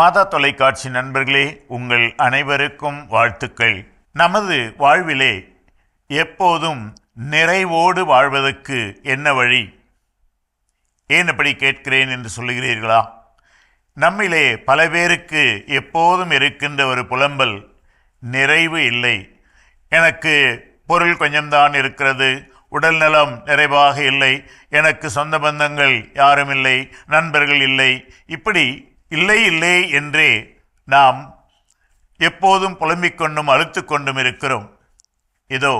மாதா தொலைக்காட்சி நண்பர்களே உங்கள் அனைவருக்கும் வாழ்த்துக்கள். நமது வாழ்விலே எப்போதும் நிறைவோடு வாழ்வதற்கு என்ன வழி? ஏன் அப்படி கேட்கிறேன் என்று சொல்லுகிறீர்களா? நம்மிலே பல பேருக்கு எப்போதும் இருக்கின்ற ஒரு புலம்பல் நிறைவு இல்லை. எனக்கு பொருள் கொஞ்சம்தான் இருக்கிறது உடல் நலம் நிறைவாக இல்லை எனக்கு சொந்த பந்தங்கள் யாரும் இல்லை நண்பர்கள் இல்லை இப்படி இல்லை இல்லை என்றே நாம் எப்போதும் புலம்பிக் கொண்டும் அழுத்து கொண்டும் இருக்கிறோம். இதோ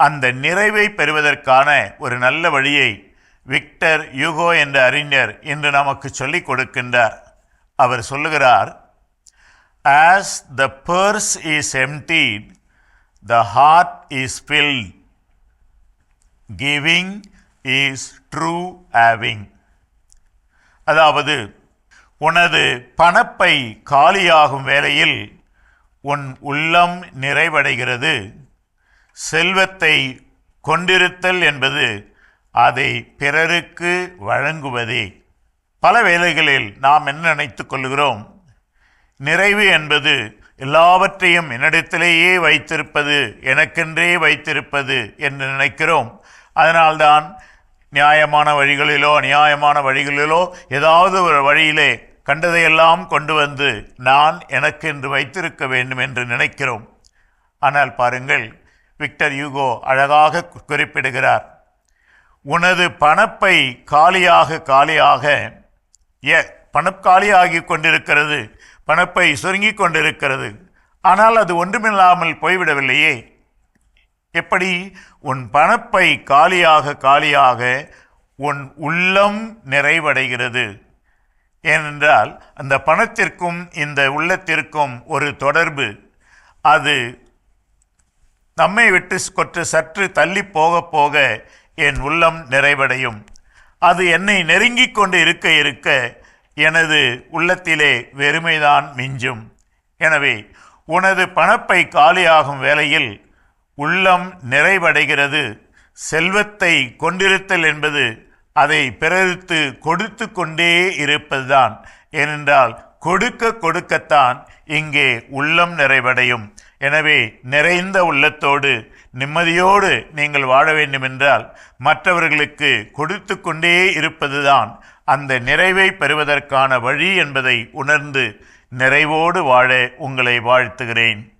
அந்த நிறைவை பெறுவதற்கான ஒரு நல்ல வழியை விக்டர் யூகோ என்ற அறிஞர் இன்று நமக்கு சொல்லிக் கொடுக்கின்றார். அவர் சொல்லுகிறார் as the purse is emptied the heart is filled giving is true having அதாவது உனது பணப்பை காலியாகும் வேளையில் உன் உள்ளம் நிறைவடைகிறது. செல்வத்தை கொண்டிருத்தல் என்பது அதை பிறருக்கு வழங்குவதே. பல வேளைகளில் நாம் என்ன நினைத்து கொள்கிறோம்? நிறைவு என்பது எல்லாவற்றையும் என்னிடத்திலேயே வைத்திருப்பது எனக்கென்றே வைத்திருப்பது என்று நினைக்கிறோம். அதனால்தான் நியாயமான வழிகளிலோ அநியாயமான வழிகளிலோ ஏதாவது ஒரு வழியிலே கண்டதையெல்லாம் கொண்டு வந்து நான் எனக்கு என்று வைத்திருக்க வேண்டும் என்று நினைக்கிறோம். ஆனால் பாருங்கள் விக்டர் யூகோ அழகாக குறிப்பிடுகிறார். உனது பணப்பை காலியாக காலியாக ஏ பணம் காலியாகி கொண்டிருக்கிறது பணப்பை சுருங்கிக் கொண்டிருக்கிறது. ஆனால் அது ஒன்றுமில்லாமல் போய்விடவில்லையே. எப்படி? உன் பணப்பை காலியாக காலியாக உன் உள்ளம் நிறைவடைகிறது. ஏனென்றால் அந்த பணத்திற்கும் இந்த உள்ளத்திற்கும் ஒரு தொடர்பு. அது நம்மை விட்டு கொற்று சற்று தள்ளி போக போக என் உள்ளம் நிறைவடையும். அது என்னை நெருங்கிக் கொண்டு இருக்க இருக்க எனது உள்ளத்திலே வெறுமைதான் மிஞ்சும். எனவே உனது பணப்பை காலியாகும் வேளையில் உள்ளம் நிறைவடைகிறது. செல்வத்தை கொண்டிருத்தல் என்பது அதை பிறருக்கு கொடுத்து கொண்டே இருப்பதுதான். ஏனென்றால் கொடுக்க கொடுக்கத்தான் இங்கே உள்ளம் நிறைவடையும். எனவே நிறைந்த உள்ளத்தோடு நிம்மதியோடு நீங்கள் வாழ வேண்டுமென்றால் மற்றவர்களுக்கு கொடுத்து கொண்டே இருப்பதுதான் அந்த நிறைவை பெறுவதற்கான வழி என்பதை உணர்ந்து நிறைவோடு வாழ உங்களை வாழ்த்துகிறேன்.